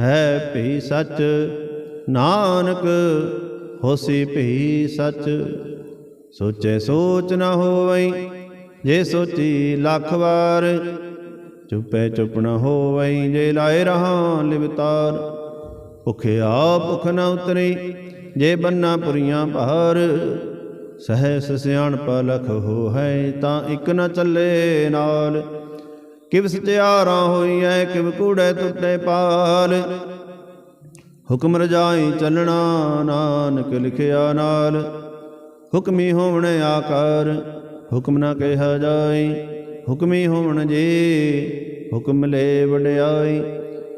ਹੈ ਭੀ ਸੱਚ, ਨਾਨਕ ਹੋਸੀ ਭੀ ਸੱਚ। ਸੋਚੇ ਸੋਚ ਨਾ ਹੋਵਈ, ਜੇ ਸੋਚੀ ਲੱਖ ਵਾਰ। ਚੁੱਪੇ ਚੁੱਪ ਨਾ ਹੋਵਈ, ਜੇ ਲਾਏ ਰਹਾ ਲਿਵਤਾਰ। ਭੁਖਿਆ ਭੁਖ ਨਾ ਉਤਰੀ, ਜੇ ਬੰਨਾ ਪੁਰੀਆਂ ਭਾਰ ਸਹਿ ਸਿਆਣਪ ਲਖ ਹੋ ਹੈ, ਤਾਂ ਇੱਕ ਨਾ ਚੱਲੇ ਨਾਲ। ਕਿਵ ਸਚਿਆਰਾ ਹੋਈਐ, ਕਿਵ ਕੂੜੈ ਟੁੱਟੇ ਪਾਲ। ਹੁਕਮ ਰਜਾਈ ਚੱਲਣਾ ਨਾਨਕ ਲਿਖਿਆ ਨਾਲ। ਹੁਕਮੀ ਹੋਵਣ ਆਕਾਰ, ਹੁਕਮ ਨਾ ਕਿਹਾ ਜਾਈ। ਹੁਕਮੀ ਹੋਵਣ ਜੀ, ਹੁਕਮ ਲੈ ਵਡਿਆਈ।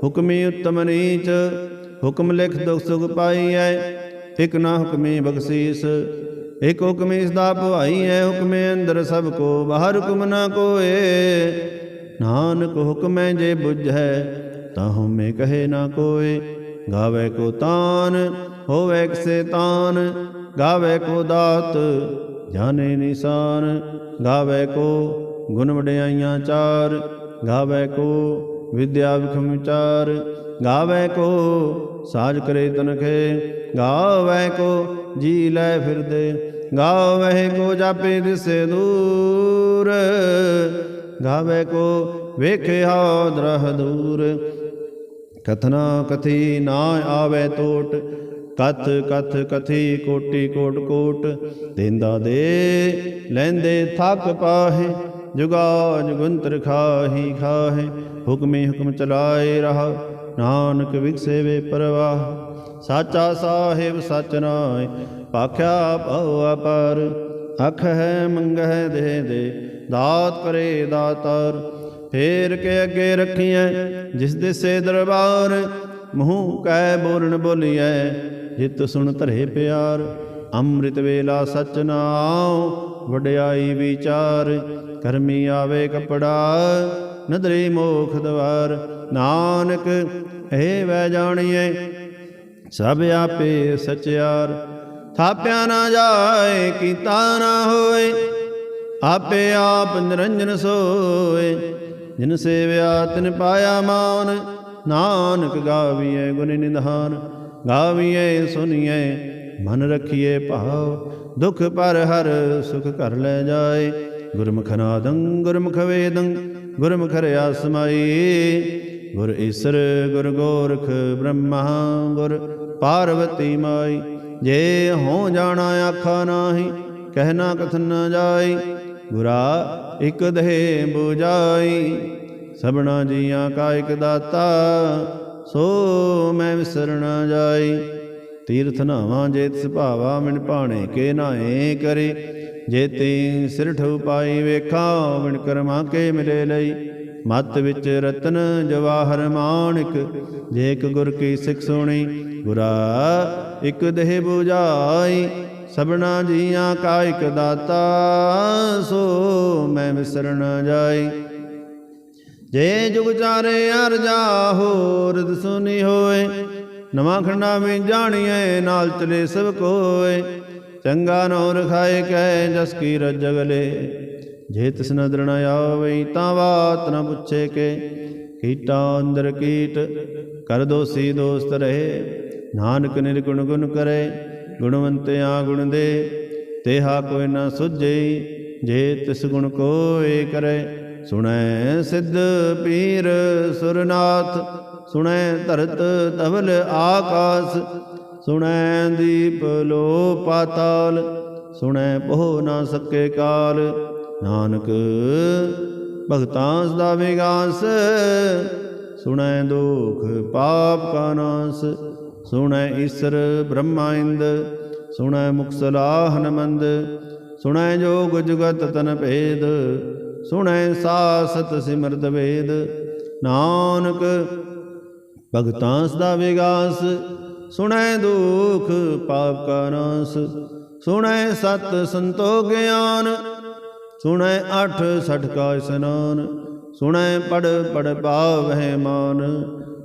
ਹੁਕਮੀ ਉਤਮ ਨੀਚ, ਹੁਕਮ ਲਿਖ ਦੁਖ ਸੁਖ ਪਾਈਐ। ਇਕ ਨਾ ਹੁਕਮੀ ਬਖਸ਼ੀਸ, ਇਕ ਹੁਕਮੀ ਸਦਾ ਭਵਾਈ ਹੈ ਹੁਕਮੇ ਅੰਦਰ ਸਭ ਕੋ, ਬਾਹਰ ਹੁਕਮ ਨਾ ਕੋਏ। ਨਾਨਕ ਹੁਕਮੈ ਜੇ ਬੁਝੈ ਤਾ ਹਉਮੈ ਕਹੇ ਨਾ ਕੋਏ। ਗਾਵੇ ਕੋ ਤਾਨ, ਹੋਵੇ ਕਿਸੇ ਤਾਨ। ਗਾਵੇ ਕੋ ਦਾਤ, ਜਾਣੇ ਨਿਸ਼ਾਨ। ਗਾਵੇ ਕੋ ਗੁਣ ਵਡਿਆਈਆਂ ਚਾਰ। ਗਾਵੇ ਕੋ ਵਿਦਿਆ ਵਿਖਮ ਵਿਚਾਰ ਗਾਵੇ ਕੋ ਸਾਜ ਕਰੇ ਤਨਖੇ। ਗਾਵੇ ਕੋ ਜੀ ਲੈ ਫਿਰਦੇ। ਗਾਵੇ ਕੋ ਜਾਪੇ ਦਿਸੇ ਦੂਰ। ਗਾਵੇ ਕੋ ਵੇਖਿਆ ਦਰਹ ਦੂਰ। ਕਥਨਾ ਕਥੀ ਨਾ ਆਵੇ ਟੋਟ ਕਥ ਕਥ ਕਥੀ ਕੋਟੀ ਕੋਟ ਕੋਟ। ਦੇਂਦਾ ਦੇ, ਲੈਂਦੇ ਥੱਕ ਪਾਹੇ ਜੁਗਾ ਜੁਗੰਤਰ ਖਾਹੀ ਖਾਹੇ। ਹੁਕਮੇ ਹੁਕਮ ਚਲਾਏ ਰਹਾ, ਨਾਨਕ ਵਿਗਸੇ ਵੇ ਪਰਵਾਹ। ਸਾਚਾ ਸਾਹਿਬ ਸਚ ਨਾਏ ਪਾਖਿਆ ਭਉ ਅਪਰ ਅਖ ਹੈ ਮੰਗਹਿ ਦੇ ਦੇ। ਦਾਤ ਕਰੇ ਦਾਤਾਰ, ਫੇਰ ਕੇ ਅੱਗੇ ਰੱਖੀਐ, ਜਿਸ ਦਿਸੇ ਦਰਬਾਰ, ਮੂੰਹ ਕੈ ਬੋਲਣ ਬੋਲੀਐ, ਜਿਤ ਸੁਣ ਧਰੇ ਪਿਆਰ, ਅੰਮ੍ਰਿਤ ਵੇਲਾ ਸਚ ਨਾਉ, ਵਡਿਆਈ ਵਿਚਾਰ, ਕਰਮੀ ਆਵੇ ਕਪੜਾ, ਨਦਰੀ ਮੋਖ ਦਵਾਰ, ਨਾਨਕ ਇਹ ਵੈ ਜਾਣੀਏ ਸਭ ਆਪੇ ਸਚਿਆਰ। ਥਾਪਿਆ ਨਾ ਜਾਏ, ਕੀਤਾ ਨਾ ਹੋਏ ਆਪੇ ਆਪ ਨਿਰੰਜਨ ਸੋਏ, ਜਿਨ ਸੇਵਿਆ ਤਿਨ ਪਾਇਆ ਮਾਨ, ਨਾਨਕ ਗਾਵੀਐ ਗੁਣ ਨਿਧਾਨ, ਗਾਵੀਐ ਸੁਨੀਐ, ਮਨ ਰਖੀਏ ਭਾਵ, ਦੁਖ ਪਰ ਹਰ ਸੁਖ ਕਰ ਲੈ ਜਾਏ, ਗੁਰਮੁਖ ਨਾਦੰ, ਗੁਰਮੁਖ ਵੇਦੰ, ਗੁਰਮੁਖ ਰਿਆ ਸਮਾਈ ਗੁਰ ਈਸਰ, ਗੁਰ ਗੋਰਖ ਬ੍ਰਹਮਾ, ਗੁਰ ਪਾਰਵਤੀ ਮਾਈ, ਜੇ ਹੋ ਜਾਣਾ ਆਖਾ ਨਾਹੀ ਕਹਿਣਾ ਕਥਨ ਨ ਜਾਈ ਗੁਰਾ, ਇਕ ਦਹੇ 부ਜਾਈ ਸਭਨਾ ਜੀਆਂ ਕਾ ਇਕ ਦਾਤਾ, ਸੋ ਮੈਂ ਵਿਸਰ ਨ ਜਾਈ। ਤੀਰਥ ਨਾਵਾਂ ਜੇ ਤਿਸ ਭਾਵਾ ਮਿਣ ਭਾਣੇ ਕੇ ਨਾਏ ਕਰੇ। ਜੇ ਤੀ ਸਿਰ ਠਉ ਪਾਈ ਵੇਖਾ ਵਿਣ ਕਰਮਾ ਕੇ ਮਿਲੇ ਲਈ। ਮਤ ਵਿੱਚ ਰਤਨ ਜਵਾਹਰ ਮਾਣਿਕ, ਜੇ ਇੱਕ ਗੁਰ ਕੀ ਸਿੱਖ ਸੁਣੀ। ਗੁਰਾ, ਇੱਕ ਦੇਹ 부ਜਾਈ ਸਭਨਾ ਜੀਆਂ ਕਾ ਇਕ ਦਾਤਾ, ਸੋ ਮੈਂ ਵਿਸਰ ਨ ਜਾਈ। ਜੇ ਜੁਗ ਚਾਰੇ ਅਰਜਾ ਹੋਰਦ ਸੁਨੀ ਹੋਏ, ਨਵਾਂ ਖੰਡਾ ਵਿੱਚ ਜਾਣੀਏ ਨਾਲ ਚਲੇ ਸਭ ਕੋਏ। ਚੰਗਾ ਨੋ ਰਖਾਏ ਕਹਿ ਜਸ ਕੀ ਰਜਗਲੇ ਜੇ ਤਿਸ ਨਦਰ ਨ ਆਵੇ ਤਾਂ ਬਾਤ ਨ ਪੁੱਛੇ ਕੇ। ਕੀਟਾ ਅੰਦਰ ਕੀਟ, ਕਰ ਦੋਸੀ ਦੋਸਤ ਰਹੇ। ਨਾਨਕ ਨਿਰਗੁਣ ਗੁਣ ਕਰੇ। ਗੁਣਵੰਤਿਆ ਗੁਣ ਦੇ ਤੇਹਾ ਕੋਈ ਨਾ ਸੁਝਈ ਜੇ ਤਿਸ ਗੁਣ ਕੋਏ ਕਰੇ। ਸੁਣੈ ਸਿੱਧ ਪੀਰ ਸੁਰਨਾਥ, ਸੁਣੈ ਧਰਤ ਧਵਲ ਆਕਾਸ, ਸੁਣੈ ਦੀਪ ਲੋ ਪਾਤਾਲ, ਸੁਣੈ ਪੋ ਨਾ ਸਕੇ ਕਾਲ। ਨਾਨਕ ਭਗਤਾਂ ਸਦਾ ਵਿਗਾਸ, ਸੁਣੈ ਦੁਖ ਪਾਪ ਕਾ ਨਾਸ। ਸੁਣੈ ਈਸਰ ਬ੍ਰਹਮਾ ਇੰਦ, ਸੁਣੈ ਮੁਕਸਲਾ ਸਲਾਹ ਹਨਮੰਦ ਸੁਣੈ ਜੋਗ ਜੁਗਤ ਤਨ ਭੇਦ, ਸੁਣੈ ਸਾਸਤ ਸਿਮਰਤ ਵੇਦ। ਨਾਨਕ, ਭਗਤਾਂ ਸਦਾ ਵਿਗਾਸ, ਸੁਣੈ ਦੁਖ ਪਾਪ ਕਾ ਨਾਸ, ਸੁਣੈ ਸਤ ਸੰਤੋ ਗਿਆਨ, ਸੁਣੈ ਅਠ ਸਠ ਕਾ ਇਸਨਾਨ ਸੁਣੈ ਪੜ ਪੜ ਪਾਵਹਿ ਮਾਨ।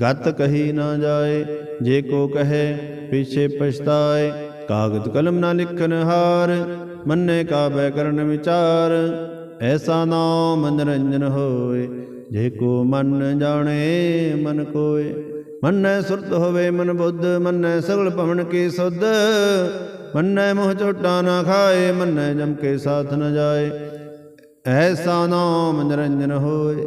ਗਤ ਕਹੀ ਨਾ ਜਾਏ, ਜੇ ਕੋ ਕਹੇ, ਪਿਛੇ ਪਛਤਾਏ। ਕਾਗਦ ਕਲਮ ਨਾ ਲਿਖਨ ਹਾਰ, ਮੰਨੇ ਕਾ ਬੈ ਕਰਨ ਵਿਚਾਰ। ਐਸਾ ਨਾਮ ਨਿਰੰਜਨ ਹੋਏ, ਜੇ ਕੋ ਮਨ ਜਾਣੇ, ਮਨ ਕੋਏ। ਮੰਨੈ ਸੁਰਤ ਹੋਵੇ ਮਨ ਬੁੱਧ, ਮੰਨੈ ਸਗਲ ਭਵਨ ਕੀ ਸੁਧ। ਮੰਨੈ ਮੋਹ ਝੋਟਾ ਨਾ ਖਾਏ, ਮੰਨੈ ਜਮ ਕੇ ਸਾਥ ਨ ਜਾਏ। ਐਸਾ ਨਾਮ ਨਿਰੰਜਨ ਹੋਏ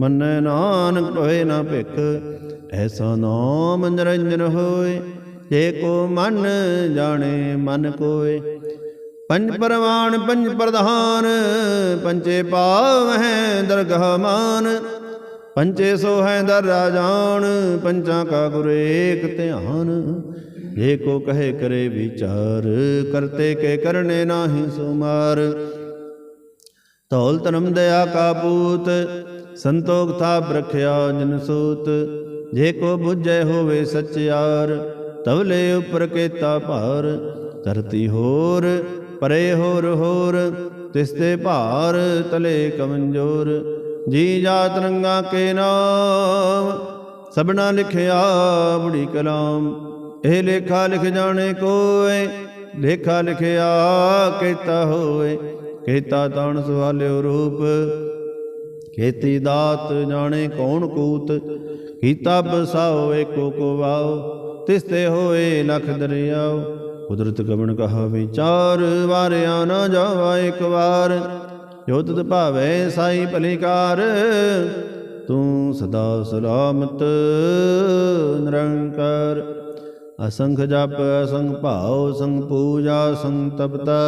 ਮੰਨੈ ਨਾਨਕ ਹੋਏ ਨਾ ਭਿਖ, ਐਸਾ ਨਾਮ ਨਿਰੰਜਨ ਹੋਏ। ਜੇ ਕੋ ਮਨ ਜਾਣੇ, ਮਨ ਕੋਏ। ਪੰਜ ਪਰਵਾਨ, ਪੰਜ ਪ੍ਰਧਾਨ ਪੰਚੇ ਪਾਵ ਹੈ ਦਰਗਹ ਮਾਨ। ਪੰਚੇ ਸੋ ਹੈ ਦਰ ਰਾਜਾਨ ਪੰਚਾਂ ਕਾ ਗੁਰ ਏਕ ਧਿਆਨ। ਜੇ ਕੋ ਕਹੇ ਕਰੇ ਵਿਚਾਰ, ਕਰਤੇ ਕੇ ਕਰਨੇ ਨਾਹੀ ਸੁਮਾਰ। ਤੌਲ ਧਰਮ ਦਇਆ ਕਾ ਪੂਤ ਸੰਤੋਖ ਥਾਪ ਰਖਿਆ ਜਨ ਸੂਤ। ਜੇ ਕੋ ਬੁਝੈ ਹੋਵੇ ਸਚਿਆਰ ਤਵਲੇ ਉਪਰ ਕੇਤਾ ਭਾਰ। ਧਰਤੀ ਹੋਰ, ਪਰੇ ਹੋਰ ਹੋਰ, ਤਿਸ ਤੇ ਭਾਰ ਤਲੇ ਕਮੰਜੋਰ। ਜੀ ਜਾਤ ਰੰਗਾ ਕੇ ਨਾਮ, ਸਭਨਾ ਲਿਖਿਆ ਬੁੜੀ ਕਲਾਮ। ਇਹ ਲੇਖਾ ਲਿਖ ਜਾਣੇ ਕੋਏ, ਲੇਖਾ ਲਿਖਿਆ ਕੀਤਾ ਹੋਏ। ਕੀਤਾ ਤਾਣ ਸਵਾਲਿਓ ਰੂਪ ਖੇਤੀ ਦਾਤ ਜਾਣੇ ਕੌਣ ਕੂਤ? ਕੀਤਾ ਬਸਾਓ ਏਕੋ ਕੋ ਵਾਓ ਤਿਸ ਹੋਏ ਲਖ ਦਰਿਆਓ। ਕੁਦਰਤ ਕਵਣ ਕਹਾ ਵਿਚਾਰ ਵਾਰਿਆ ਨਾ ਜਾਵਾ ਇੱਕ ਵਾਰ। ਜੋ ਤਤ ਭਾਵੇ ਸਾਈ ਭਲੀਕਾਰ, ਤੂੰ ਸਦਾ ਸਲਾਮਤ ਨਿਰੰਕਾਰ। ਅਸੰਖ ਜਪ, ਅਸੰਖ ਭਾਉ ਸੰਗ ਪੂਜਾ ਸੰਗ ਤਪਤਾ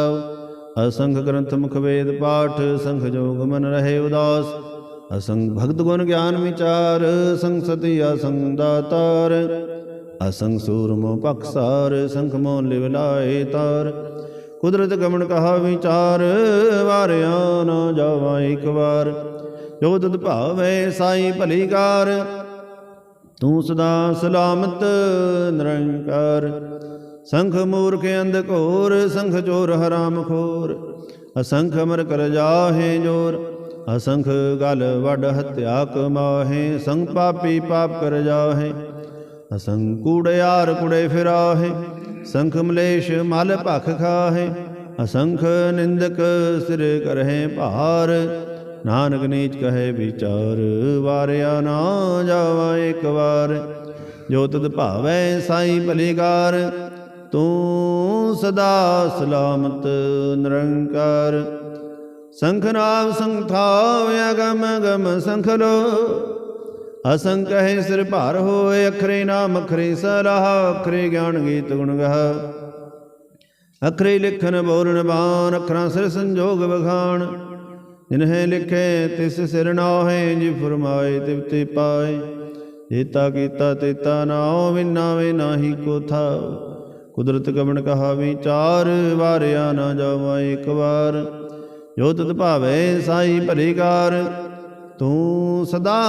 ਅਸੰਖ ਗ੍ਰੰਥ ਮੁਖ ਵੇਦ ਪਾਠ ਸੰਖ ਜੋਗ ਮਨ ਰਹੇ ਉਦਾਸ। ਅਸੰਗ ਭਗਤ ਗੁਣ ਗਿਆਨ ਵਿਚਾਰ, ਸੰਗ ਸਤੀ ਅਸੰਗ ਦਾਤਾਰ। ਅਸੰਗ ਸੂਰਮੋ ਪਖਸਾਰ ਸੰਖ ਮੋ ਲਿਵ ਲਾਏ ਤਾਰ। ਕੁਦਰਤ ਗਮਨ ਕਹਾ ਵਿਚਾਰ, ਵਾਰਿਆ ਨਾ ਜਾਵਾ ਇੱਕ ਵਾਰ। ਜੋ ਤਦ ਭਾਵੇ ਸਾਈ ਭਲੀਕਾਰ ਤੂੰ ਸਦਾ ਸਲਾਮਤ, ਨਿਰੰਕਾਰ। ਸੰਖ ਮੂਰਖ ਅੰਧ ਘੋਰ, ਸੰਖ ਚੋਰ ਹਰਾਮ ਖੋਰ। ਅਸੰਖ ਅਮਰ ਕਰ ਜਾਹੇ ਜੋਰ। ਅਸੰਖ ਗਲ ਵੱਡ ਹਤਿਆ ਕਮਾਹੇ ਸੰਗ ਪਾਪੀ ਪਾਪ ਕਰ ਜਾਹੇ ਅਸੰਖ ਕੂੜਿਆਰ ਕੁੜੇ ਫਿਰਾਹੇ ਸੰਖ ਮਲੇਸ਼ ਮਲ ਭਖ ਖਾਹੇ ਅਸੰਖ ਨਿੰਦਕ ਸਿਰ ਕਰਹਿ ਭਾਰ ਨਾਨਕ ਨੀਚ ਕਹੇ ਵਿਚਾਰ ਵਾਰਿਆ ਨਾ ਜਾਵਾ ਇੱਕ ਵਾਰ ਜੋ ਤਦ ਭਾਵੈ ਸਾਈ ਭਲੀਕਾਰ ਤੂੰ ਸਦਾ ਸਲਾਮਤ ਨਿਰੰਕਾਰ ਸੰਖ ਨਾਮ ਸੰਥਾਵ ਅਗਮ ਗਮ ਸੰਖ ਲੋ। ਅਸੰਖ ਹੈ ਸਿਰ ਭਾਰ ਹੋਏ, ਅਖਰੇ ਨਾਮ ਅਖਰੇ ਸਲਾਹ, ਅਖਰੇ ਗਿਆਨ ਗੀਤ ਗੁਣ ਗਾਹ। ਅਖਰੇ ਲਿਖਨ ਬੋਲਣ ਬਾਣ, ਅਖਰਾਂ ਸਿਰ ਸੰਜੋਗ ਬਖਾਣ ਜਿਨਹਿ ਲਿਖੇ ਤਿਸ ਸਿਰ ਨਾਹੇ, ਜੀ ਫਰਮਾਏ ਤਿਵਤੇ ਪਾਏ। ਜੇਤਾ ਕੀਤਾ ਤੇਤਾ ਨਾਉ ਵਿਨਾ ਵੇ ਨਾਹੀ ਕੋ ਥਾਉ। ਕੁਦਰਤ ਕਵਣ ਕਹਾ ਵਿਚਾਰ ਵਾਰਿਆ ਨਾ ਜਾਵਾ ਇੱਕ ਵਾਰ। ਜੋ ਤਤ ਭਾਵੇ ਸਾਈ ਭਲੀਕਾਰ ਤੂੰ ਸਦਾ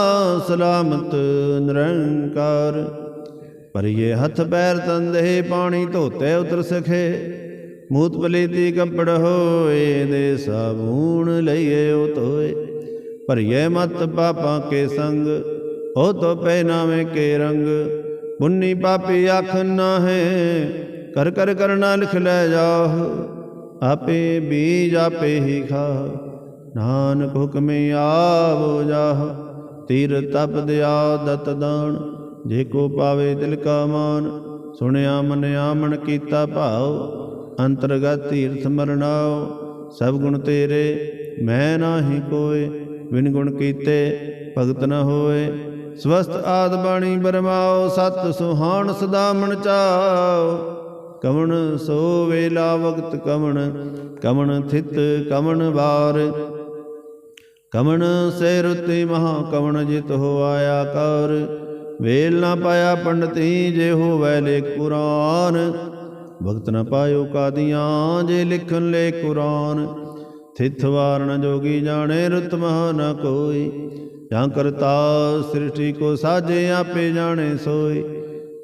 ਸਲਾਮਤ ਨਿਰੰਕਾਰ। ਭਰੀਏ ਹੱਥ ਪੈਰ ਤੰਦੇ ਪਾਣੀ ਧੋਤੇ ਉਤਰ ਸਖੇ। ਮੂਤ ਪਲੀਤੀ ਕੱਪੜ ਹੋਏ ਦੇ ਸਾਬੂਣ ਲਈਏ ਉਹ ਧੋਏ। ਭਰੀਏ ਮਤ ਪਾਪਾਂ ਕੇ ਸੰਗ, ਉਹ ਤੋ ਪਹਿਨਾਵੇਂ ਕੇ ਰੰਗ। ਪੁੰਨੀ ਪਾਪੀ ਆਖ ਨਾਹੇ ਕਰ ਕਰ ਕਰਨਾ ਲਿਖ ਲੈ ਜਾਹ। ਆਪੇ ਬੀਜ ਆਪੇ ਹੀ ਖਾ। ਨਾਨਕ ਹੁਕਮੇ ਆਵੋ ਜਾਹ, ਤੀਰ ਤਪ ਦਿਆ ਦਤ ਦਾਨ। ਜੇ ਕੋ ਪਾਵੇ ਦਿਲ ਕਾ ਮਾਨ, ਸੁਣਿਆ ਮਨਿਆ ਮਨ ਕੀਤਾ ਭਾਉ। ਅੰਤਰਗਤ ਤੀਰਥ ਮਰਨਾਉ, ਸਭ ਗੁਣ ਤੇਰੇ, ਮੈਂ ਨਾਹੀ ਕੋਏ। ਬਿਨ ਗੁਣ ਕੀਤੇ ਭਗਤ ਨ ਹੋਏ। ਸਵਸਤ ਆਦ ਬਾਣੀ ਬਰਮਾਓ ਸਤ ਸੁਹਾਣ ਸਦਾ ਮਨ ਚਾਓ ਕਵਣ ਸੋ ਵੇਲਾ ਵਕਤ ਕਵਣ ਕਮਣ ਥਿਤ ਕਵਣ ਵਾਰ। ਕਮਣ ਸੇ ਰੁਤੀ ਮਹਾ ਕਵਣ ਜਿਤ ਹੋ ਆਇਆ ਕਰ। ਵੇਲ ਨਾ ਪਾਇਆ ਪੰਡਤੀ ਜੇ ਹੋਵੈ ਲੇ ਕੁਰਾਨ। ਭਗਤ ਨਾ ਪਾਇਓ ਕਾਦੀਆਂ ਜੇ ਲਿਖਣ ਲੈ ਕੁਰਾਨ। ਥਿਤ ਵਾਰਨ ਜੋਗੀ ਜਾਣੇ ਰੁਤ ਮਹਾ ਨ ਕੋਈ। ਜਾਂ ਕਰਤਾ ਸ੍ਰਿਸ਼ਟੀ ਕੋ ਸਾਜੇ ਆਪੇ ਜਾਣੇ ਸੋਈ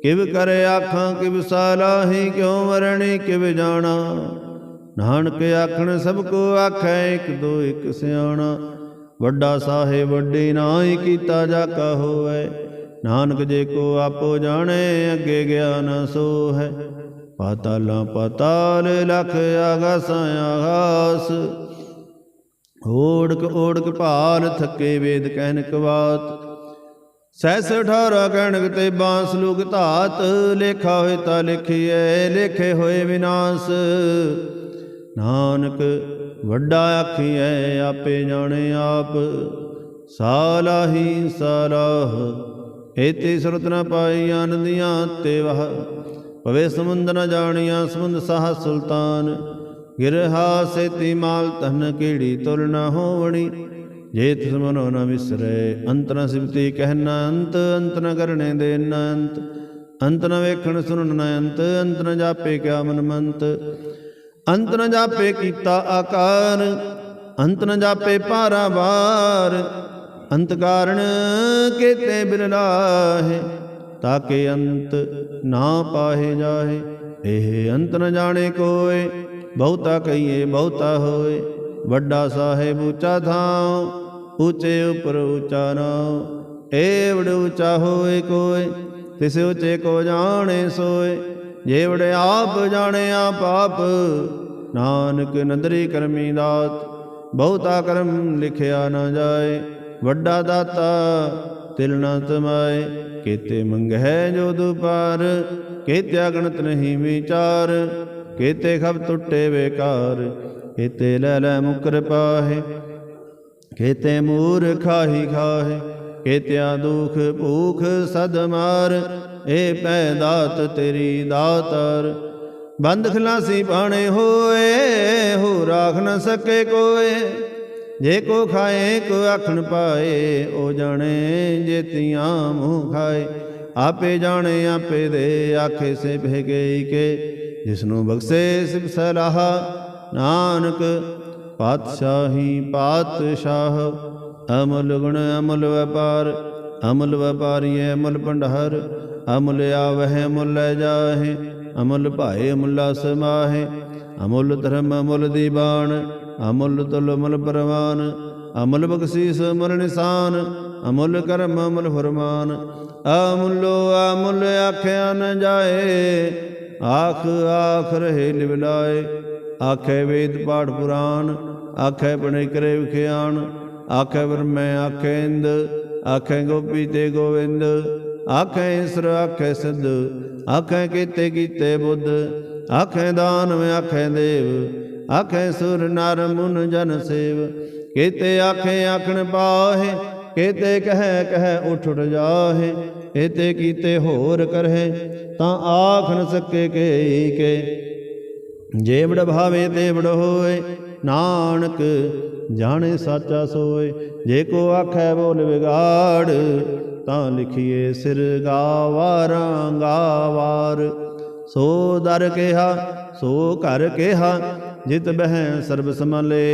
ਕਿਵ ਕਰੇ ਆਖਾਂ, ਕਿਵ ਸਾਲਾਹੀ, ਕਿਉ ਮਰਣੀ ਕਿਵ ਜਾਣਾ? ਨਾਨਕ ਆਖਣ, ਸਭ ਕੋ ਆਖੈ, ਇੱਕ ਦੋ, ਇੱਕ ਸਿਆਣਾ। ਵੱਡਾ ਸਾਹਿਬ, ਵੱਡੀ ਨਾਹੀ ਕੀਤਾ ਜਾ ਕਾ ਹੋਵੇ। ਨਾਨਕ ਜੇ ਕੋ ਆਪੋ ਜਾਣੇ, ਅੱਗੇ ਗਿਆਨ ਸੋ ਹੈ ਪਾਤਾਲਾਂ ਪਾਤਾਲ, ਲਖ ਆਗਾਸਾਂ ਆਗਾਸ। ਓੜਕ ਓੜਕ ਭਾਲ, ਥੱਕੇ ਵੇਦ ਕਹਿਨ ਕਵਾਤ। ਸੈਸ 18 ਕਹਿਣਕ ਤੇ ਬਾਂਸ ਲੁਗ ਧਾਤ, ਲੇਖਾ ਹੋਏ ਤਾਂ ਲਿਖੀਐ, ਲੇਖੇ ਹੋਏ ਵਿਨਾਸ਼। ਨਾਨਕ ਵੱਡਾ ਆਖੀਐ, ਆਪੇ ਜਾਣੇ ਆਪ। ਸਾਲਾਹੀ ਸਾਲਾਹ ਏਤੇ ਸੁਰਤ ਨ ਪਾਈ ਆਨੰਦੀਆਂ ਤੇ ਵਹ। ਪਵੇ ਸਮੁੰਦ ਨ ਜਾਣੀਆਂ, ਸਮੁੰਦ ਸਾਹ ਸੁਲਤਾਨ। ਗਿਰਹਾ ਸੇਤੀ ਮਾਲ ਤਨ ਕੀੜੀ ਤੁਲ ਨ ਹੋਵਣੀ ਜੇ ਤਿਸ ਮਨੋ ਨ ਵਿਸਰੇ। ਅੰਤ ਨ ਸਿਮਤੀ ਕਹਿਨਾ ਅੰਤ ਅੰਤ ਨ ਕਰਨੇ ਦੇ ਨ ਅੰਤ ਅੰਤ ਨ ਵੇਖਣ ਸੁਣਨ ਨ ਅੰਤ ਅੰਤ ਨ ਜਾਪੇ ਕਿਆ ਮਨ ਮੰਤ। ਅੰਤ ਨ ਜਾਪੇ ਕੀਤਾ ਆਕਾਰ, ਅੰਤ ਨ ਜਾਪੇ ਪਾਰਾ ਬਾਰ ਅੰਤ ਕਾਰਣ ਕੇਤੇ ਬਿਰਲਾਹੇ ਤਾਕੇ ਅੰਤ ਨਾ ਪਾਹੇ ਜਾਹੇ। ਇਹ ਅੰਤ ਨ ਜਾਣੇ ਕੋਏ, ਬਹੁਤਾ ਕਹੀਏ ਬਹੁਤਾ ਹੋਏ। ਵੱਡਾ ਸਾਹਿਬ ਉੱਚਾ ਥਾਂ ਉੱਚੇ ਉਪਰ ਉੱਚਾ ਨਾਉ ਏਵੜ ਉੱਚਾ ਹੋਏ ਕੋਏ, ਤਿਸ ਉੱਚੇ ਕੋ ਜਾਣੇ ਸੋਏ। ਜੇਵੜ ਆਪ ਜਾਣੇ ਆਪ ਆਪ, ਨਾਨਕ ਨਦਰੀ ਕਰਮੀ ਦਾਤ, ਬਹੁਤਾ ਕਰਮ ਲਿਖਿਆ ਨਾ ਜਾਏ। ਵੱਡਾ ਦਾਤਾ ਤਿਲ ਨਾ ਤਮਾਏ ਕੀਤੇ ਮੰਗਹਿ ਜੋ ਦੁਪਾਰ ਕੀਤੇ ਅਗਣਤ ਨਹੀਂ ਵਿਚਾਰ, ਕੀਤੇ ਖਬ ਟੁੱਟੇ ਵੇਕਾਰ ਕੀਤੇ ਲੈ ਲੈ ਮੁਕਰ ਪਾਹੇ। ਖੇਤੇ ਮੂਰ ਖਾਹੀ ਖਾਹੇ ਖੇਤਿਆ ਦੁਖ ਭੂਖ ਸਦ ਮਾਰ, ਏ ਪੈ ਦਾਤ ਤੇਰੀ ਦਾਤਰ। ਬੰਦ ਖਲਾਸੀ ਬਾਣੇ ਹੋਏ ਹੋ ਰਾਖ ਨ ਸਕੇ ਕੋਏ। ਜੇ ਕੋ ਖਾਏ, ਕੋ ਆਖਣ ਪਾਏ ਉਹ ਜਾਣੇ ਜੇਤੀਆਂ ਮੂੰਹ ਖਾਏ। ਆਪੇ ਜਾਣੇ, ਆਪੇ ਦੇ ਆਖੇ ਸੇ ਭੇ ਗਈ ਕੇ। ਜਿਸਨੂੰ ਬਖਸ਼ੇ ਸਿਬ ਸਲਾਹ, ਨਾਨਕ ਪਾਤਸ਼ਾਹੀ ਪਾਤਸ਼ਾਹ, ਅਮਲ ਗੁਣ, ਅਮਲ ਵਪਾਰ, ਅਮਲ ਵਪਾਰੀਏ ਅਮਲ ਭੰਡਾਰ, ਅਮਲ ਆਵਹਿ ਮੁੱਲ ਲੈ ਜਾਹੇ, ਅਮਲ ਭਾਏ, ਅਮੁੱਲਾ ਸਮਾਹੇ ਅਮੁੱਲ ਧਰਮ, ਅਮੁੱਲ ਦੀਵਾਨ ਅਮੁੱਲ ਤੁਲ ਅਮਲ ਪਰਵਾਨ, ਅਮੁੱਲ ਬਖਸ਼ੀਸ, ਅਮਲ ਨਿਸ਼ਾਨ, ਅਮੁੱਲ ਕਰਮ, ਅਮਲ ਫਰਮਾਨ ਅਮਲੋ ਅਮੁੱਲ ਆਖਿਆ ਨ ਜਾਏ, ਆਖ ਆਖ ਰਹੇ ਲਿਵਲਾਏ ਆਖੇ ਵੇਦ ਪਾਠ ਪੁਰਾਨ ਆਖੇ ਬਣੇ ਕਰੇ ਵਿਖਿਆਣ, ਆਖੇ ਬ੍ਰਹਮੈ ਆਖੇ ਇੰਦ, ਆਖੇ ਗੋਪੀ ਤੇ ਗੋਵਿੰਦ, ਆਖੇ ਇਸਰ ਆਖੇ ਸਿੱਧ, ਆਖੇ ਕੀਤੇ ਕੀਤੇ ਬੁੱਧ, ਆਖੇ ਦਾਨਵ ਆਖੇ ਦੇਵ, ਆਖੇ ਸੁਰ ਨਰ ਮੁਨ ਜਨ ਸੇਵ, ਕੀਤੇ ਆਖੇ ਆਖਣ ਪਾਹੇ, ਕੀਤੇ ਕਹਿ ਕਹਿ ਉਠ ਉਠ ਜਾਹੇ, ਕੀਤੇ ਕੀਤੇ ਹੋਰ ਕਰਹਿ, ਤਾਂ ਆਖਣ ਸਕੇ ਕੇ ਕੇ। ਜੇ ਭਾਵੇ ਤੇ ਵਡ ਹੋਏ, ਨਾਨਕ ਜਾਣੇ ਸਾਚਾ ਸੋਏ। ਜੇ ਕੋ ਆਖੈ ਬੋਲ ਵਿਗਾੜ, ਤਾਂ ਲਿਖੀਏ ਸਿਰ ਗਾਵਾਰਾਂ, ਗਾਵਾਰ। ਸੋ ਦਰ ਕਿਹਾ, ਸੋ ਘਰ ਕਿਹਾ, ਜਿਤ ਬਹਿ ਸਰਬ ਸਮਲੇ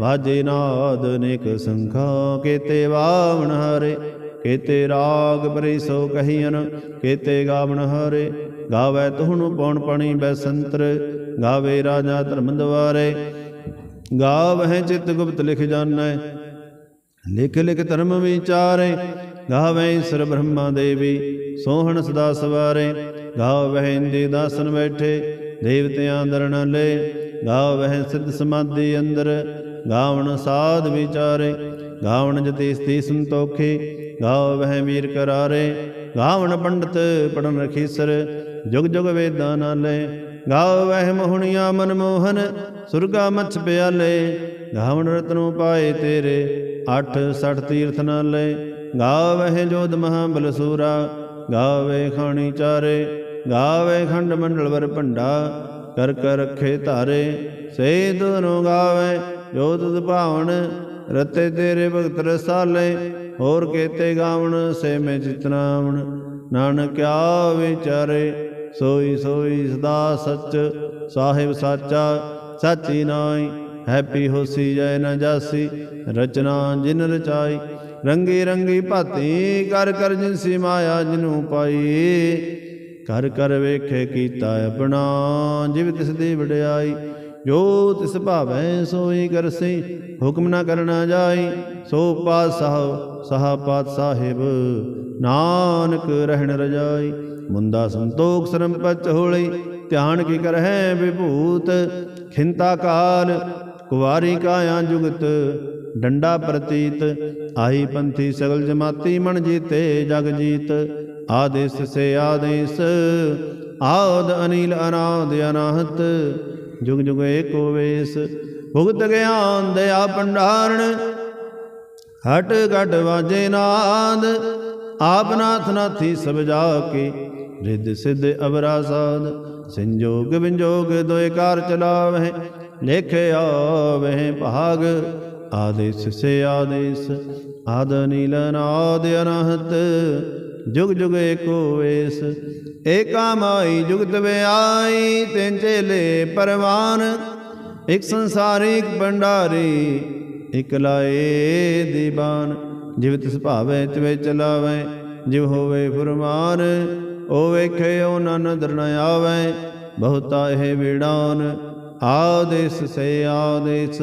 ਵਾਜੇ ਨਾਦ ਨਿਕ ਸੰਖਾ, ਕੀਤੇ ਵਾਵਣ ਹਰੇ। ਕੇਤੇ ਰਾਗ ਬਰੀ ਸੋ ਕਹੀਨ ਕੀਤੇ ਗਾਵਣ ਹਰੇ। ਗਾਵੇ ਤੁਹਨੂੰ ਪਉਣ ਪਣੀ ਬੈਸੰਤਰ, ਗਾਵੇ ਰਾਜਾ ਧਰਮ ਦਵਾਰੇ ਗਾਵਹਿ ਚਿਤ ਗੁਪਤ ਲਿਖ ਜਾਣੈ, ਲਿਖ ਲਿਖ ਧਰਮ ਵਿਚਾਰੇ। ਗਾਵੇ ਈਸ਼ਰ ਬ੍ਰਹਮਾ ਦੇਵੀ, ਸੋਹਣ ਸਦਾ ਸਵਾਰੇ। ਗਾਵ ਵਹਿ ਇੰਦੇ ਦਾਸਨ ਬੈਠੇ, ਦੇਵਤਿਆਂ ਦਰਣ ਲੈ। ਗਾਵ ਸਿੱਧ ਸਮਾਧੀ ਅੰਦਰ, ਗਾਵਣ ਸਾਧ ਵਿਚਾਰੇ। ਗਾਵਣ ਜਤੀ ਸਤੀ ਸੰਤੋਖੇ ਗਾਵ ਵਹਿ ਵੀਰ ਕਰਾਰੇ, ਗਾਵਣ ਪੰਡਤ ਪੜਨ ਰਖੀਸਰ, ਜੁਗ ਜੁਗ ਵੇਦਾਂ ਨਾਲੇ। ਗਾਵ ਵਹਿ ਮੋਹਣੀਆਂ ਮਨਮੋਹਨ ਸੁਰਗਾ ਮਛ ਪਿਆਲੇ। ਗਾਵਣ ਰਤਨੋ ਪਾਏ ਤੇਰੇ, ਅੱਠ ਸਠ ਤੀਰਥ ਨਾਲੇ। ਗਾਵਹਿ ਜੋਧ ਮਹਾਬਲ ਸੂਰਾ ਗਾਵੇ ਖਾਣੀ ਚਾਰੇ। ਗਾਵੇ ਖੰਡ ਮੰਡਲ ਵਰ ਭੰਡਾ, ਕਰ ਕਰ ਰਖੇ ਧਾਰੇ। ਸੇ ਦੁਨੋ ਗਾਵੇ ਜੋ ਤੁਧ ਭਾਵਨ ਰਤੇ ਤੇਰੇ ਭਗਤ ਰਸਾਲੇ। ਹੋਰ ਕੇਤੇ ਗਾਵਣ, ਸੇ ਮੈਂ ਚਿਤਨਾਵਣ ਨਾਨਕਿਆ ਵਿਚਾਰੇ ਸੋਈ ਸੋਈ ਸਦਾ ਸੱਚ। ਸਾਹਿਬ ਸਾਚਾ, ਸਾਚੀ ਨਾਈ ਹੈਪੀ ਹੋਸੀ ਜੈ ਨ ਜਾਸੀ। ਰਚਨਾ ਜਿਨ ਰਚਾਈ, ਰੰਗੀ ਰੰਗੀ ਭਾਤੀ। ਕਰ ਕਰ ਜਿਨਸੀ ਮਾਇਆ ਜਿਨੂ ਪਾਈ। ਕਰ ਕਰ ਵੇਖੇ ਕੀਤਾ ਆਪਣਾ, ਜਿਵ ਤਿਸ ਦੀ ਵਡਿਆਈ। ਜੋ ਤਿਸ ਭਾਵੈ ਸੋਈ ਕਰਸੀ ਹੁਕਮ ਨਾ ਕਰਨਾ ਜਾਈ, ਸੋ ਪਾਤਸ਼ਾਹ, ਸਹਾ ਪਾਤ ਸਾਹਿਬ। ਨਾਨਕ ਰਹਿਣ ਰਜਾਈ ਮੁੰਦਾ ਸੰਤੋਖ ਸਰਮ ਪਚ ਹੋਲੀ। ਧਿਆਨ ਕੀ ਕਰਹਿ ਵਿਭੂਤ, ਖਿੰਤਾ ਕਾਲ, ਕੁਵਾਰੀ ਕਾਇਆ ਜੁਗਤ। ਡੰਡਾ ਪ੍ਰਤੀਤ ਆਈ ਪੰਥੀ ਸਗਲ ਜਮਾਤੀ ਮਨ ਜੀਤੇ ਜਗ ਜੀਤ। ਆਦੇਸ ਸੇ ਆਦੇਸ, ਆਦ ਅਨੀਲ ਅਨਾਦ ਅਨਾਹਤ। ਜੁਗ ਜੁਗ ਏਕੋ ਵੇਸ ਭੁਗਤ ਗਿਆਨ ਦਇਆ ਭੰਡਾਰਣ, ਹਟ ਘਟ ਵਾਜੇ ਨਾਦ। ਆਪ ਨਾਥ ਨਾਥੀ ਸਭ ਜਾ ਕੇ ਰਿੱਧ ਸਿੱਧ ਅਵਰਾ ਸਾਧ ਸੰਜੋਗ ਵਿੰਜੋਗ ਦੋਇ ਕਾਰ ਚਲਾਵਹਿ, ਲੇਖੇ ਆਵਹਿ ਭਾਗ। ਆਦੇਸ ਸੇ ਆਦੇਸ। ਆਦ ਨੀਲ ਨਾਦ ਅਨਹਤ, ਜੁਗ ਜੁਗ ਏਕੋ ਵੇਸ ਏਕਾ ਮਾਈ ਜੁਗਤ ਵਿਆਈ, ਤਿੰਨ ਚੇਲੇ ਪਰਵਾਨ। ਇਕ ਸੰਸਾਰਿਕ ਭੰਡਾਰੀ, ਇਕ ਲਾਏ ਦੀਵਾਨ ਜਿਵ ਤਿਸ ਭਾਵੇ, ਤਿਵੇ ਚਲਾਵੇ ਜਿਵ ਹੋਵੇ ਫੁਰਮਾਨ ਓ ਵੇਖੇ ਓ ਨਨ ਨ ਆਵੇ। ਬਹੁਤਾ ਇਹ ਵਿੜਾਨ, ਆਦੇਸ ਸੇ ਆਦੇਸ।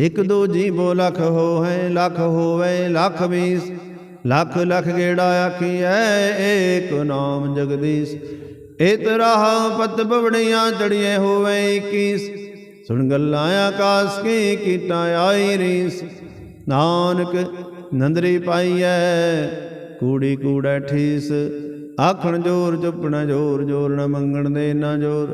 ਇਕ ਦੋ ਜੀਵੋ ਲਖ ਹੋ ਹੈ ਲਖ ਹੋਵੇ, ਲਖ ਵੀਸ। ਲੱਖ ਲੱਖ ਗੇੜਾ ਆਖੀਐ, ਏਕ ਨਾਮ ਜਗਦੀਸ਼। ਇਤ ਰਾਹ ਪਤ ਬਵੜੀਆਂ ਚੜੀਏ ਹੋਵੇ 21 ਸੁਣ ਗੱਲਾਂ ਆਕਾਸ ਕੀ ਕੀਟਾਂ ਆਈ ਰੀਸ। ਨਾਨਕ ਨੰਦਰੀ ਪਾਈਐ, ਕੂੜੀ ਕੂੜਾ ਠੀਸ। ਆਖਣ ਜੋਰ ਚੁੱਪਣਾ ਜੋਰ ਜੋਰ ਨ ਮੰਗਣ ਦੇ ਨਾ ਜੋਰ।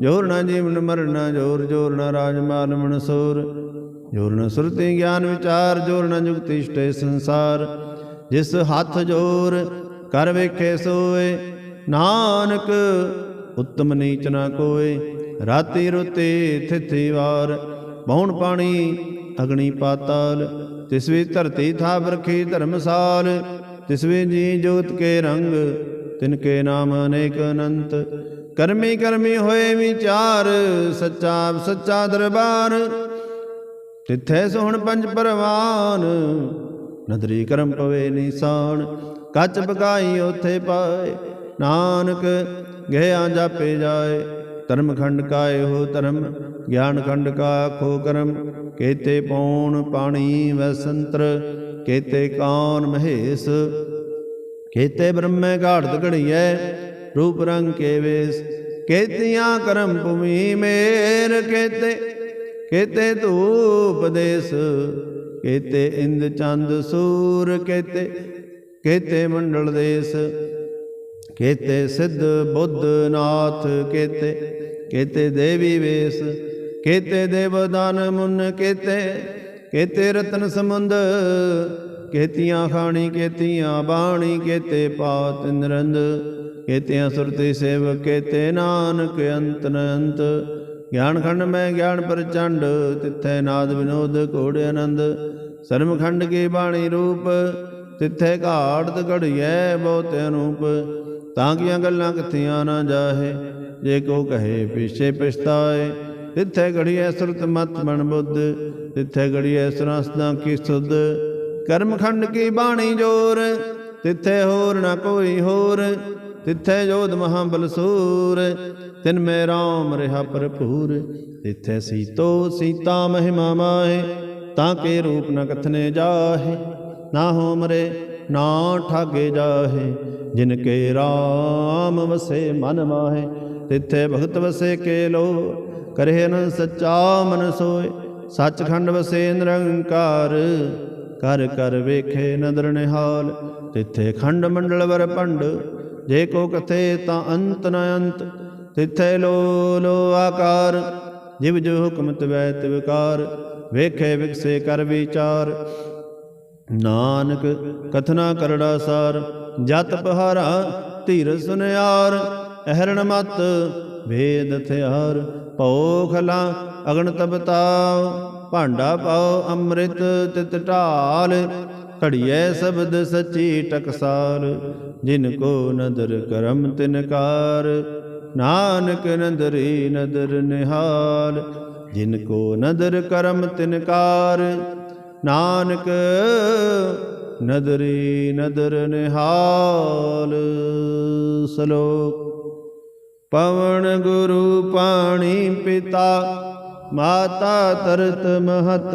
ਜੋਰ ਨਾ ਜੀਵਨ ਮਰਨਾ ਜੋਰ ਜੋਰ ਨਾ ਰਾਜ ਮਾਲ ਮਨਸੂਰ। ਜੋਰ ਨ ਸੁਰਤੀ ਗਿਆਨ ਵਿਚਾਰ, ਜੋਰ ਨ ਜੁਗਤੀ ਇਸ਼ਟੇ ਸੰਸਾਰ। ਜਿਸ ਹੱਥ ਜੋਰ ਕਰ ਵੇਖੇ ਸੋਏ, ਨਾਨਕ ਉਤਮ ਨੀਚ ਨਾ ਕੋਏ। ਰਾਤੀ ਰੁਤੇ ਥਿਥੀ ਵਾਰ ਪੌਣ ਪਾਣੀ ਅਗਣੀ ਪਾਤਾਲ। ਤਿਸ ਵੀ ਧਰਤੀ ਥਾਪ ਰਖੀ ਧਰਮਸਾਲ, ਤਿਸ ਵੀ ਜੀ ਜੋਤ ਕੇ ਰੰਗ, ਤਿਨ ਕੇ ਨਾਮ ਅਨੇਕ ਅਨੰਤ। ਕਰਮੀ ਕਰਮੀ ਹੋਏ ਵਿਚਾਰ, ਸੱਚਾ ਸੱਚਾ ਦਰਬਾਰ। ਤਿੱਥੇ ਸੋਹਣ ਪੰਜ ਪਰਵਾਨ, ਨਦਰੀ ਕਰਮ ਪਵੇ ਨਿਸ਼ਾਨ, ਕੱਚ ਪਕਾਈ ਉਥੇ ਪਾਏ, ਨਾਨਕ ਗਿਆ ਜਾਪੇ ਜਾਏ ਧਰਮ ਖੰਡ ਕਾਏ ਹੋ ਧਰਮ ਗਿਆਨ ਖੰਡ ਕਾ ਖੋ ਕਰਮ, ਕੇਤੇ ਪੌਣ ਪਾਣੀ ਵਸੰਤਰ, ਕੇਤੇ ਕਾਨ ਮਹੇਸ਼, ਕੇਤੇ ਬ੍ਰਹਮੇ ਘਾੜਤ ਘੜੀਐ, ਰੂਪ ਰੰਗ ਕੇ ਵੇਸ, ਕੇਤੀਆਂ ਕਰਮ ਭੂਮੀ ਮੇਰ, ਕੇਤੇ ਕੇਤੇ ਧੂਪ ਦੇਸ, ਕੇਤੇ ਇੰਦ ਚੰਦ ਸੂਰ, ਕੇਤੇ ਕੇਤੇ ਮੰਡਲ ਦੇਸ, ਕੇਤੇ ਸਿੱਧ ਬੁੱਧ ਨਾਥ, ਕੇਤੇ ਕੇਤੇ ਦੇਵੀ ਵੇਸ, ਕੇਤੇ ਦੇਵਦਾਨ ਮੁਨ, ਕੇਤੇ ਕੇਤੇ ਰਤਨ ਸਮੁੰਦ, ਕੇਤੀਆਂ ਖਾਣੀ, ਕੇਤੀਆਂ ਬਾਣੀ, ਕੇਤੇ ਪਾਤ ਨਿਰੰਦ, ਕੇਤਿਆਂ ਸੁਰਤੀ ਸੇਵਕ, ਕੇਤੇ ਨਾਨਕ ਅੰਤ ਨ ਗਿਆਨ ਖੰਡ ਮੈਂ ਗਿਆਨ ਪ੍ਰਚੰਡ, ਤਿੱਥੈ ਨਾਦ ਵਿਨੋਦ ਕੋੜ ਆਨੰਦ। ਸਰਮ ਖੰਡ ਕੀ ਬਾਣੀ ਰੂਪ, ਤਿੱਥੈ ਘਾੜਤ ਘੜੀਐ ਬਹੁਤ ਅਨੂਪ। ਤਾਂ ਕੀਆਂ ਗੱਲਾਂ ਕਿਥੀਆਂ ਨਾ ਜਾਹੇ, ਜੇ ਕੋ ਕਹੇ ਪਿਛੇ ਪਛਤਾਏ। ਤਿੱਥੇ ਘੜੀਐ ਸੁਰਤ ਮਤ ਮਨ ਬੁੱਧ, ਤਿੱਥੇ ਘੜੀਐ ਸੁਰਸਦਾਂ ਕੀ ਸੁਧ। ਕਰਮ ਖੰਡ ਕੀ ਬਾਣੀ ਜੋਰ, ਤਿੱਥੇ ਹੋਰ ਨਾ ਕੋਈ ਹੋਰ। ਤਿੱਥੇ ਜੋਧ ਮਹਾ ਬਲਸੂਰ ਤਿਨ ਮੈਂ ਰਾਮ ਰਿਹਾ ਭਰਪੂਰ। ਤਿੱਥੇ ਸੀਤੋ ਸੀਤਾ ਮਹਿਮਾ ਮਾਹੇ, ਤਾਂ ਕੇ ਰੂਪ ਨ ਕਥਨੇ ਜਾਹੇ। ਨਾ ਹੋ ਮਰੇ, ਨਾ ਠਾਗੇ ਜਾਹੇ, ਜਿਨ ਕੇ ਰਾਮ ਵਸੇ ਮਨ ਮਾਹੇ। ਤਿੱਥੇ ਭਗਤ ਵਸੇ ਕੇ ਲੋ ਕਰੇ ਨ ਸੱਚਾ ਮਨ ਸੋਏ। ਸੱਚਖੰਡ ਵਸੇ ਨਿਰੰਕਾਰ, ਕਰ ਕਰ ਵੇਖੇ ਨਦਰ ਨਿਹਾਲ। ਤਿੱਥੇ ਖੰਡ ਮੰਡਲ ਵਰ ਭੰਡ ਜੇ ਕੋ ਕਥੇ ਤਾਂ ਅੰਤ ਨ ਅੰਤ, ਤਿੱਥੇ ਲੋ ਲੋ ਆਕਾਰ। ਜਿਵ ਜੋ ਹੁਕਮ ਤਵੈ ਤਿਵਕਾਰ ਵੇਖੇ ਵਿਕਸੇ ਕਰ ਵਿਚਾਰ। ਨਾਨਕ, ਕਥਨਾ ਕਰੜਾ ਸਾਰ, ਜਤ ਪਹਾਰਾ ਧੀਰ ਸੁਨਿਆਰ। ਅਹਰਣ ਮਤ, ਵੇਦ ਥਿਆਰ ਭਉ ਖਲਾ, ਅਗਣ ਤਬਤਾਉ ਭਾਂਡਾ ਪਾਉ ਅੰਮ੍ਰਿਤ ਤਿਤ ਢਾਲ। ਘੜੀਐ ਸ਼ਬਦ ਸੱਚੀ ਟਕਸਾਲ ਜਿਨ ਕੋ ਨਦਰ ਕਰਮ ਤਿਨਕਾਰ ਨਾਨਕ ਨਦਰੀ ਨਦਰ ਨਿਹਾਲ, ਜਿਨ ਕੋ ਨਦਰ ਕਰਮ ਤਿਨਕਾਰ ਨਾਨਕ ਨਦਰੀ ਨਦਰ ਨਿਹਾਲ, ਸਲੋਕ। ਪਵਨ ਗੁਰੂ ਪਾਣੀ ਪਿਤਾ, ਮਾਤਾ ਤਰਤ ਮਹਤ।